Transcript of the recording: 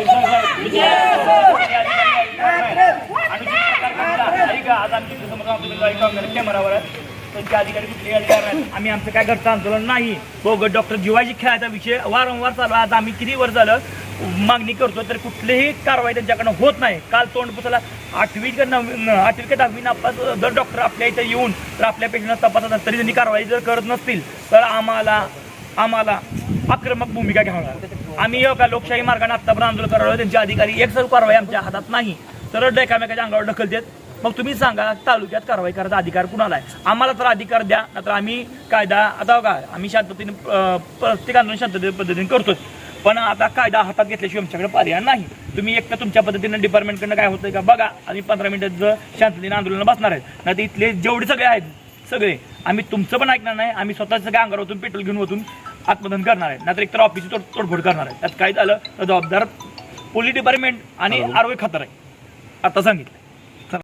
आज कॅमेरावर आम्ही आमचं काय करतो आंदोलन नाही हो ग डॉक्टर जीवाजी खेळायचा विषय वारंवार चालू आज आम्ही किती वर झालं मागणी करतो तर कुठलीही कारवाई त्यांच्याकडनं होत नाही काल तोंड पुसाला आठवी का नवी आठवी का दहावी नापास जर डॉक्टर आपल्या इथं येऊन तर आपल्या पेशंटला तपासत तरी त्यांनी कारवाई जर करत नसतील तर आम्हाला आम्हाला आक्रमक भूमिका घ्यावणार आम्ही एका लोकशाही मार्गाने आत्तापर्यंत आंदोलन करावं त्यांचे अधिकारी एक सर्व कारवाई आमच्या हातात नाही. सरळ एकामेकाच्या अंगावर ढकल देत. मग तुम्ही सांगा तालुक्यात कारवाई करायचा अधिकार कुणाला आहे? आम्हाला तर अधिकार द्या नाहीतर आम्ही कायदा आता हो का आम्ही शांततेने प्रत्येक आंदोलन शांतते पद्धतीने करतोच पण आता कायदा हातात घेतल्याशिवाय आमच्याकडे पर्याय नाही. तुम्ही एक तर तुमच्या पद्धतीनं डिपार्टमेंटकडनं काय होतंय का बघा. आणि पंधरा मिनिटाचं शांततेने आंदोलन बसणार आहेत. नाही इथले जेवढे सगळे आहेत सगळे आम्ही तुमचं पण ऐकणार नाही. आम्ही स्वतः सगळ्या अंगावर पेट्रोल घेऊन ओतून आत्मदहन करणार आहे. नाहीतर एकतर ऑफिसची तोड तोडफोड करणार आहे. त्यात काय झालं? तर जबाबदार पोलीस डिपार्टमेंट आणि आरोग्य खातर आहे. आता सांगितलं.